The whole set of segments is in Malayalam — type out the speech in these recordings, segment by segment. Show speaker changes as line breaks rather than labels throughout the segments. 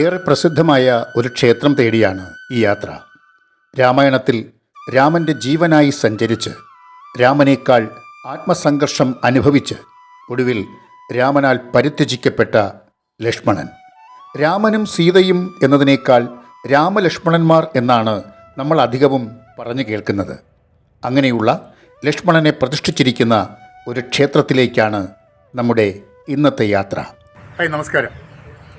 ഏറെ പ്രസിദ്ധമായ ഒരു ക്ഷേത്രം തേടിയാണ് ഈ യാത്ര. രാമായണത്തിൽ രാമന്റെ ജീവനായി സഞ്ചരിച്ച് രാമനേക്കാൾ ആത്മസംഘർഷം അനുഭവിച്ച് ഒടുവിൽ രാമനാൽ പരിത്യജിക്കപ്പെട്ട ലക്ഷ്മണൻ. രാമനും സീതയും എന്നതിനേക്കാൾ രാമലക്ഷ്മണന്മാർ എന്നാണ് നമ്മൾ അധികവും പറഞ്ഞു കേൾക്കുന്നത്. അങ്ങനെയുള്ള ലക്ഷ്മണനെ പ്രതിഷ്ഠിച്ചിരിക്കുന്ന ഒരു ക്ഷേത്രത്തിലേക്കാണ് നമ്മുടെ ഇന്നത്തെ യാത്ര. ഹായ് നമസ്കാരം.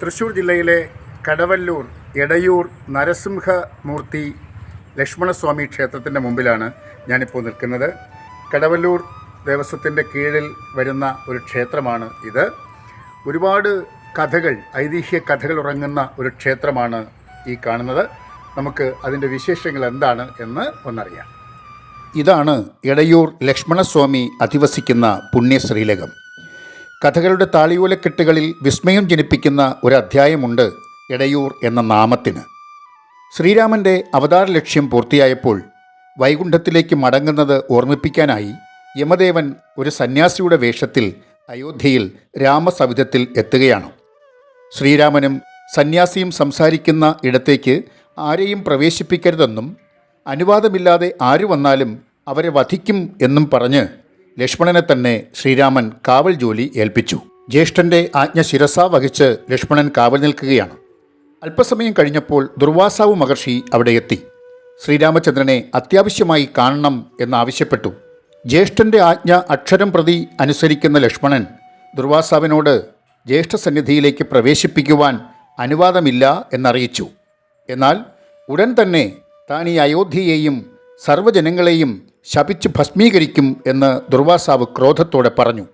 തൃശ്ശൂർ ജില്ലയിലെ കടവല്ലൂർ എടയൂർ നരസിംഹമൂർത്തി ലക്ഷ്മണസ്വാമി ക്ഷേത്രത്തിന്റെ മുമ്പിലാണ് ഞാനിപ്പോൾ നിൽക്കുന്നത്. കടവല്ലൂർ ദേവസ്വത്തിന്റെ കീഴിൽ വരുന്ന ഒരു ക്ഷേത്രമാണ് ഇത്. ഒരുപാട് കഥകൾ ഐതിഹ്യ കഥകൾ ഉറങ്ങുന്ന ഒരു ക്ഷേത്രമാണ് ഈ കാണുന്നത്. നമുക്ക് അതിന്റെ വിശേഷങ്ങൾ എന്താണ് എന്ന് ഒന്നറിയാം. ഇതാണ് എടയൂർ ലക്ഷ്മണസ്വാമി അധിവസിക്കുന്ന പുണ്യശ്രീലകം. കഥകളുടെ താളിയോലക്കെട്ടുകളിൽ വിസ്മയം ജനിപ്പിക്കുന്ന ഒരു അധ്യായമുണ്ട് എടയൂർ എന്ന നാമത്തിന്. ശ്രീരാമന്റെ അവതാര ലക്ഷ്യം പൂർത്തിയായപ്പോൾ വൈകുണ്ഠത്തിലേക്ക് മടങ്ങുന്നത് ഓർമ്മിപ്പിക്കാനായി യമദേവൻ ഒരു സന്യാസിയുടെ വേഷത്തിൽ അയോധ്യയിൽ രാമസവിധത്തിൽ എത്തുകയാണ്. ശ്രീരാമനും സന്യാസിയും സംസാരിക്കുന്ന ഇടത്തേക്ക് ആരെയും പ്രവേശിപ്പിക്കരുതെന്നും അനുവാദമില്ലാതെ ആര് വന്നാലും അവരെ വധിക്കും എന്നും പറഞ്ഞ് ലക്ഷ്മണനെ തന്നെ ശ്രീരാമൻ കാവൽ ജോലി ഏൽപ്പിച്ചു. ജ്യേഷ്ഠന്റെ ആജ്ഞ ശിരസ വഹിച്ച് ലക്ഷ്മണൻ കാവൽ നിൽക്കുകയാണ്. അല്പസമയം കഴിഞ്ഞപ്പോൾ ദുർവാസാവ് മഹർഷി അവിടെ എത്തി. ശ്രീരാമചന്ദ്രനെ അത്യാവശ്യമായി കാണണം എന്നാവശ്യപ്പെട്ടു. ജ്യേഷ്ഠന്റെ ആജ്ഞ അക്ഷരം പ്രതി അനുസരിക്കുന്ന ലക്ഷ്മണൻ ദുർവാസാവിനോട് ജ്യേഷ്ഠസന്നിധിയിലേക്ക് പ്രവേശിപ്പിക്കുവാൻ അനുവാദമില്ല എന്നറിയിച്ചു. എന്നാൽ ഉടൻ തന്നെ താൻ ഈ അയോധ്യയെയും സർവജനങ്ങളെയും ശപിച്ച് ഭസ്മീകരിക്കും എന്ന് ദുർവാസാവ് ക്രോധത്തോടെ പറഞ്ഞു.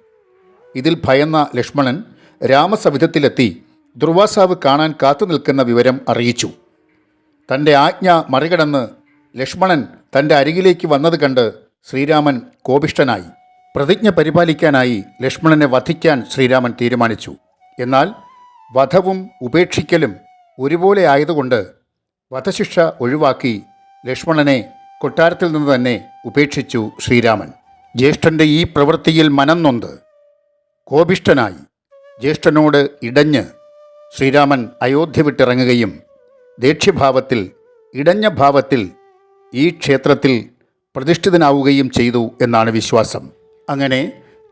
ഇതിൽ ഭയന്ന ലക്ഷ്മണൻ രാമസവിധത്തിലെത്തി. ദുർവാസാവ് കാണാൻ കാത്തു നിൽക്കുന്ന വിവരം അറിയിച്ചു. തന്റെ ആജ്ഞ മറികടന്ന് ലക്ഷ്മണൻ തന്റെ അരികിലേക്ക് വന്നത് കണ്ട് ശ്രീരാമൻ കോപിഷ്ഠനായി. പ്രതിജ്ഞ പരിപാലിക്കാനായി ലക്ഷ്മണനെ വധിക്കാൻ ശ്രീരാമൻ തീരുമാനിച്ചു. എന്നാൽ വധവും ഉപേക്ഷിക്കലും ഒരുപോലെ ആയതുകൊണ്ട് വധശിക്ഷ ഒഴിവാക്കി ലക്ഷ്മണനെ കൊട്ടാരത്തിൽ നിന്ന് തന്നെ ഉപേക്ഷിച്ചു ശ്രീരാമൻ. ജ്യേഷ്ഠന്റെ ഈ പ്രവൃത്തിയിൽ മനം നൊന്ത് കോപിഷ്ഠനായി. ജ്യേഷ്ഠനോട് ഇടഞ്ഞ് ശ്രീരാമൻ അയോധ്യ വിട്ടിറങ്ങുകയും ദേക്ഷ്യഭാവത്തിൽ ഇടഞ്ഞ ഭാവത്തിൽ ഈ ക്ഷേത്രത്തിൽ പ്രതിഷ്ഠിതനാവുകയും ചെയ്തു എന്നാണ് വിശ്വാസം. അങ്ങനെ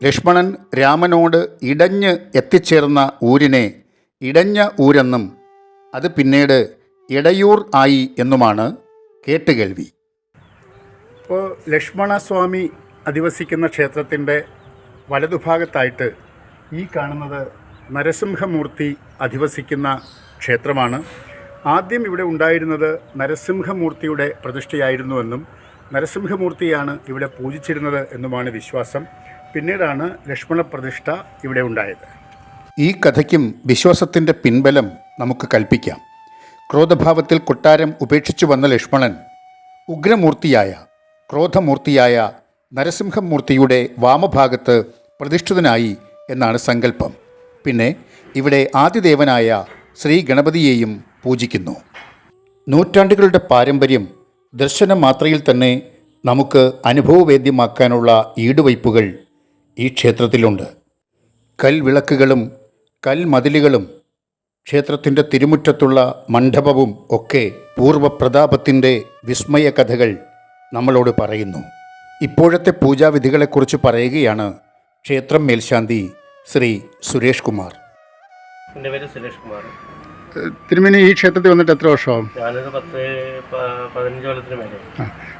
ലക്ഷ്മണൻ രാമനോട് ഇടഞ്ഞ് എത്തിച്ചേർന്ന ഊരിനെ ഇടഞ്ഞ ഊരെന്നും അത് പിന്നീട് ഇടയൂർ ആയി എന്നുമാണ് കേട്ടുകേൾവി. ഇപ്പോൾ ലക്ഷ്മണസ്വാമി അധിവസിക്കുന്ന ക്ഷേത്രത്തിന്റെ വലതുഭാഗത്തായിട്ട് ഈ കാണുന്നത് നരസിംഹമൂർത്തി അധിവസിക്കുന്ന ക്ഷേത്രമാണ്. ആദ്യം ഇവിടെ ഉണ്ടായിരുന്നത് നരസിംഹമൂർത്തിയുടെ പ്രതിഷ്ഠയായിരുന്നുവെന്നും നരസിംഹമൂർത്തിയാണ് ഇവിടെ പൂജിച്ചിരുന്നത് എന്നുമാണ് വിശ്വാസം. പിന്നീടാണ് ലക്ഷ്മണ പ്രതിഷ്ഠ ഇവിടെ ഉണ്ടായത്. ഈ കഥയ്ക്കും വിശ്വാസത്തിന്റെ പിൻബലം നമുക്ക് കൽപ്പിക്കാം. ക്രോധഭാവത്തിൽ കൊട്ടാരം ഉപേക്ഷിച്ചു വന്ന ലക്ഷ്മണൻ ഉഗ്രമൂർത്തിയായ ക്രോധമൂർത്തിയായ നരസിംഹമൂർത്തിയുടെ വാമഭാഗത്ത് പ്രതിഷ്ഠിതനായി എന്നാണ് സങ്കല്പം. പിന്നെ ഇവിടെ ആദിദേവനായ ശ്രീ ഗണപതിയെയും പൂജിക്കുന്നു. നൂറ്റാണ്ടുകളുടെ പാരമ്പര്യം ദർശന മാത്രയിൽ തന്നെ നമുക്ക് അനുഭവവേദ്യമാക്കാനുള്ള ഈടുവയ്പ്പുകൾ ഈ ക്ഷേത്രത്തിലുണ്ട്. കൽവിളക്കുകളും കൽമതിലുകളും ക്ഷേത്രത്തിന്റെ തിരുമുറ്റത്തുള്ള മണ്ഡപവും ഒക്കെ പൂർവപ്രതാപത്തിന്റെ വിസ്മയ കഥകൾ നമ്മളോട് പറയുന്നു. ഇപ്പോഴത്തെ പൂജാവിധികളെക്കുറിച്ച് പറയുകയാണ് ക്ഷേത്രം മേൽശാന്തി ശ്രീ സുരേഷ് കുമാർ.
എന്റെ പേര് സുരേഷ് കുമാർ.
തിരുമേനി ഈ ക്ഷേത്രത്തിൽ വന്നിട്ട് എത്ര വർഷമാവും?
ഞാനൊരു പത്ത് പതിനഞ്ച് കൊല്ലത്തിന് മേലെ.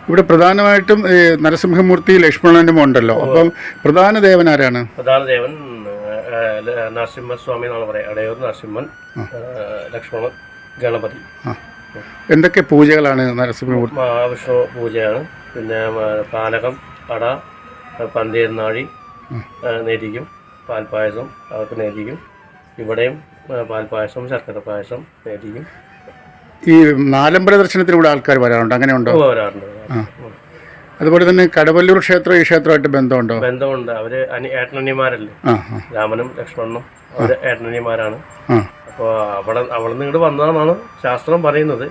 ഇവിടെ പ്രധാനമായിട്ടും ഈ നരസിംഹമൂർത്തി ലക്ഷ്മണനും ഉണ്ടല്ലോ അപ്പം പ്രധാന ദേവൻ ആരാണ്?
പ്രധാന ദേവൻ നരസിംഹസ്വാമി എന്നാണ് പറയുക. അടയൂർ നരസിംഹൻ ലക്ഷ്മണൻ ഗണപതി.
എന്തൊക്കെ പൂജകളാണ് നരസിംഹമൂർത്തി?
മഹാവിഷ്ണു പൂജയാണ്. പിന്നെ പാലകം അട പന്തീർനാഴി നേരിക്കും. പാൽപ്പായസം അവർക്ക് നേരിക്കും ഇവിടെയും പാൽപ്പായസം ശർക്കര പായസം നേരിക്കും
ഈ നാലമ്പല ദർശനത്തിലൂടെ ആൾക്കാർ വരാറുണ്ട്? അങ്ങനെ ഉണ്ടോ
വരാറുണ്ട്
അതുപോലെ തന്നെ കടവല്ലൂർ ക്ഷേത്രം ഈ ക്ഷേത്രമായിട്ട് ബന്ധമുണ്ടോ?
ബന്ധമുണ്ട്.
അവർ ഏട്ടനണ്ണിമാരല്ലേ?
രാമനും ലക്ഷ്മണനും അവർ ഏട്ടനനിമാരാണ്
ആ.
അപ്പോൾ അവിടെ അവിടെ നിന്ന് ഇങ്ങോട്ട് വന്നതെന്നാണ് ശാസ്ത്രം പറയുന്നത്.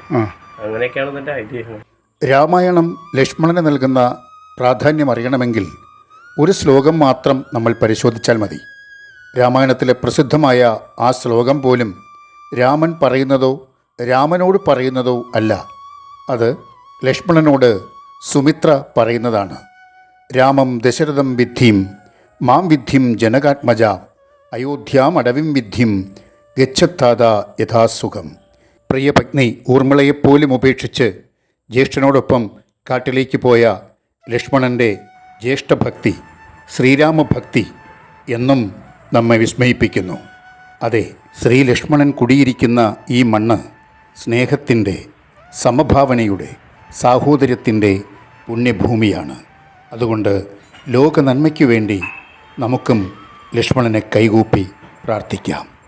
അങ്ങനെയൊക്കെയാണ് ഇതിന്റെ ഐതിഹ്യം.
രാമായണം ലക്ഷ്മണന് നൽകുന്ന പ്രാധാന്യം അറിയണമെങ്കിൽ ഒരു ശ്ലോകം മാത്രം നമ്മൾ പരിശോധിച്ചാൽ മതി. രാമായണത്തിലെ പ്രസിദ്ധമായ ആ ശ്ലോകം പോലും രാമൻ പറയുന്നതോ രാമനോട് പറയുന്നതോ അല്ല. അത് ലക്ഷ്മണനോട് സുമിത്ര പറയുന്നതാണ്. രാമം ദശരഥം വിദ്ധിം മാം വിദ്ധിം ജനകാത്മജ അയോധ്യാം അടവിം വിദ്ധിം ഗച്ഛത്താത യഥാസുഖം. പ്രിയപത്നി ഊർമിളയെപ്പോലും ഉപേക്ഷിച്ച് ജ്യേഷ്ഠനോടൊപ്പം കാട്ടിലേക്ക് പോയ ലക്ഷ്മണന്റെ ജ്യേഷ്ഠഭക്തി ശ്രീരാമഭക്തി എന്നും നമ്മെ വിസ്മയിപ്പിക്കുന്നു. അതെ ശ്രീ ലക്ഷ്മണൻ കുടിയിരിക്കുന്ന ഈ മണ്ണ് സ്നേഹത്തിന്റെ സമഭാവനയുടെ സാഹോദര്യത്തിന്റെ പുണ്യഭൂമിയാണ്. അതുകൊണ്ട് ലോക നന്മയ്ക്കു വേണ്ടി നമുക്കും ലക്ഷ്മണനെ കൈകൂപ്പി പ്രാർത്ഥിക്കാം.